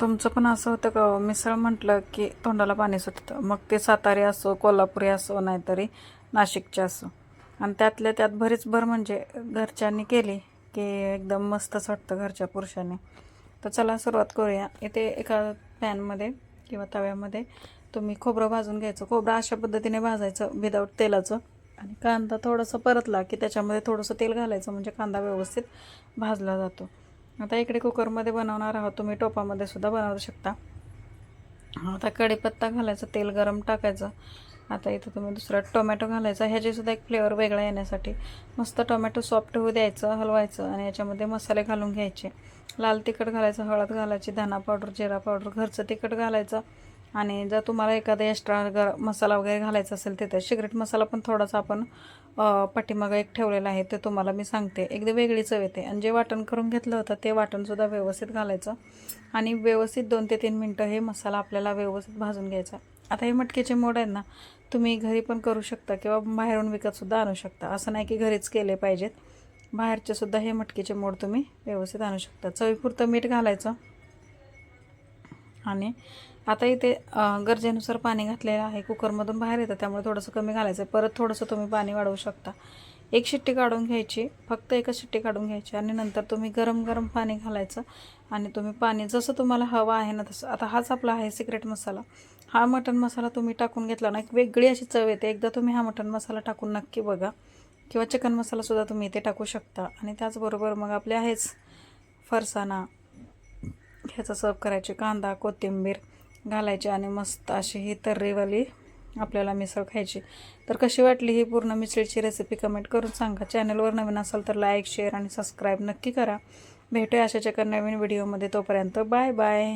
तुमचं पण असं होतं का हो? मिसळ म्हटलं की तोंडाला पाणी सुटतं. मग ते सातारी असो कोल्हापुरी असो नाहीतरी नाशिकचे असो. आणि त्यातल्या त्यात भरीच भर म्हणजे घरच्यांनी केली की एकदम मस्तच वाटतं घरच्या पुरुषांनी. तर चला सुरुवात करूया. इथे एका पॅनमध्ये किंवा तव्यामध्ये तुम्ही खोबरं भाजून घ्यायचं. खोबरं अशा पद्धतीने भाजायचं विदाऊट तेलाचं. आणि कांदा थोडासा परतला की त्याच्यामध्ये थोडंसं तेल घालायचं म्हणजे कांदा व्यवस्थित भाजला जातो. आता इकडे कुकरमध्ये बनवणार आहोत. तुम्ही टोपामध्ये सुद्धा बनवू शकता. आता कढीपत्ता घालायचा तेल गरम टाकायचं. आता इथं तुम्ही दुसरा टोमॅटो घालायचा. ह्याचीसुद्धा एक फ्लेवर वेगळा येण्यासाठी. मस्त टोमॅटो सॉफ्ट होऊ द्यायचं हलवायचं आणि याच्यामध्ये मसाले घालून घ्यायचे. लाल तिखट घालायचं हळद घालायची धना पावडर जिरा पावडर घरचं तिखट घालायचं. आणि जर तुम्हाला एखादा एक्स्ट्रा गर मसाला वगैरे घालायचा असेल तिथे सिगरेट मसाला पण थोडासा आपण पाठीमागं एक ठेवलेला आहे ते तुम्हाला मी सांगते. एकदा वेगळी चव येते. आणि जे वाटण करून घेतलं होतं ते वाटणसुद्धा व्यवस्थित घालायचं. आणि व्यवस्थित दोन ते तीन मिनटं हे मसाला आपल्याला व्यवस्थित भाजून घ्यायचा. आता हे मटकीचे मोड आहेत ना तुम्ही घरी पण करू शकता किंवा बाहेरून विकतसुद्धा आणू शकता. असं नाही की घरीच केले पाहिजेत. बाहेरचेसुद्धा हे मटकीचे मोड तुम्ही व्यवस्थित आणू शकता. चवीपुरतं मीठ घालायचं. आणि आता इथे गरजेनुसार पाणी घातलेलं आहे. कुकरमधून बाहेर येतं त्यामुळे थोडंसं कमी घालायचं. आहे परत थोडंसं तुम्ही पाणी वाढवू शकता. एक शिट्टी काढून घ्यायची फक्त एकच शिट्टी काढून घ्यायची आणि नंतर तुम्ही गरम गरम पाणी घालायचं आणि तुम्ही पाणी जसं तुम्हाला हवं आहे ना तसं. आता हाच आपला आहे सिक्रेट मसाला. हा मटण मसाला तुम्ही टाकून घेतला ना एक वेगळी अशी चव येते. एकदा तुम्ही हा मटण मसाला टाकून नक्की बघा. किंवा चिकन मसालासुद्धा तुम्ही इथे टाकू शकता. आणि त्याचबरोबर मग आपले आहेच फरसाणा ह्याचं सर्व करायचे कांदा कोथिंबीर घालायची आणि मस्त अशी ही तर्रीवाली आपल्याला मिसळ खायची. तर कशी वाटली ही पूर्ण मिसळीची रेसिपी कमेंट करून सांगा. चॅनलवर नवीन असाल तर लाईक शेअर आणि सबस्क्राईब नक्की करा. भेटूया अशाच एका नवीन व्हिडिओमध्ये तोपर्यंत बाय बाय